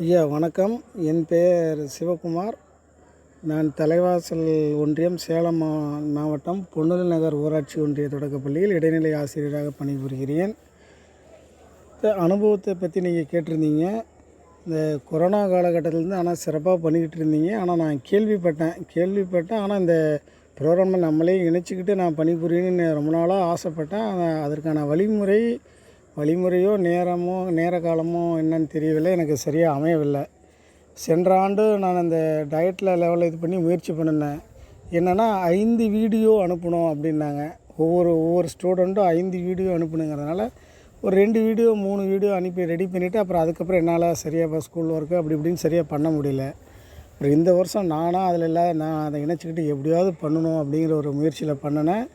ஐயா வணக்கம். என் பெயர் சிவகுமார். நான் தலைவாசல் ஒன்றியம் சேலம் மா- மாவட்டம் பொன்னல் நகர் ஊராட்சி ஒன்றிய தொடக்கப்பள்ளியில் இடைநிலை ஆசிரியராக பணிபுரிகிறேன். இந்த அனுபவத்தை பற்றி நீங்கள் கேட்டிருந்தீங்க. இந்த கொரோனா காலகட்டத்திலேருந்து ஆனால் சிறப்பாக பண்ணிக்கிட்டு இருந்தீங்க. ஆனால் நான் கேள்விப்பட்டேன். கேள்விப்பட்டேன். ஆனால் இந்த ப்ரோக்ராமை நம்மளே இணைச்சிக்கிட்டு நான் பணிபுரியணும்னு ரொம்ப நாளாக ஆசைப்பட்டேன். அதற்கான வழிமுறை வழிமுறையோ நேரமோ நேர காலமோ என்னன்னு தெரியவில்லை. எனக்கு சரியாக அமையவில்லை. சென்ற ஆண்டு நான் அந்த டயட்டில் லெவலில் இது பண்ணி முயற்சி பண்ணினேன் என்னென்னா ஐந்து வீடியோ அனுப்பணும் அப்படின்னாங்க. ஒவ்வொரு ஒவ்வொரு ஸ்டூடெண்ட்டும் ஐந்து வீடியோ அனுப்பணுங்கிறதுனால ஒரு ரெண்டு வீடியோ மூணு வீடியோ அனுப்பி ரெடி பண்ணிவிட்டு அப்புறம் அதுக்கப்புறம் என்னால் சரியாக இப்போ ஸ்கூல் ஒர்க்கு அப்படி இப்படின்னு சரியாக பண்ண முடியல. அப்புறம் இந்த வருஷம் நானாக அதில் இல்லாத நான் அதை இணைச்சிக்கிட்டு எப்படியாவது பண்ணணும் அப்படிங்கிற ஒரு முயற்சியில் பண்ணினேன்.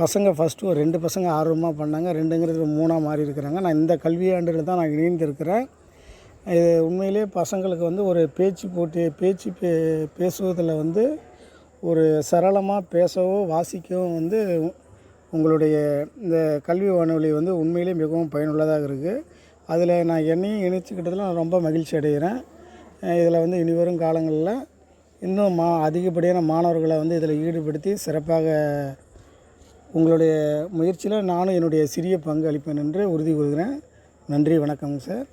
பசங்க ஃபஸ்ட்டு ஒரு ரெண்டு பசங்க ஆர்வமாக பண்ணாங்க. ரெண்டுங்கிறது மூணாக மாறி இருக்கிறாங்க. நான் இந்த கல்வியாண்டில் தான் நான் இணைந்திருக்கிறேன். இது உண்மையிலே பசங்களுக்கு வந்து ஒரு பேச்சு போட்டி பேச்சு பே பேசுவதில் வந்து ஒரு சரளமாக பேசவோ வாசிக்கவும் வந்து உங்களுடைய இந்த கல்வி வானொலி வந்து உண்மையிலே மிகவும் பயனுள்ளதாக இருக்குது அதில் நான் என்னையும் இணைச்சிக்கிட்டதில் நான் ரொம்ப மகிழ்ச்சி அடைகிறேன். இதில் வந்து இனி வரும் காலங்களில் இன்னும் மா அதிகப்படியான மாணவர்களை வந்து இதில் ஈடுபடுத்தி சிறப்பாக உங்களுடைய முயற்சியில் நானும் என்னுடைய சிறிய பங்கு அளிப்பேன் என்று உறுதி கூறுகிறேன். நன்றி வணக்கம் சார்.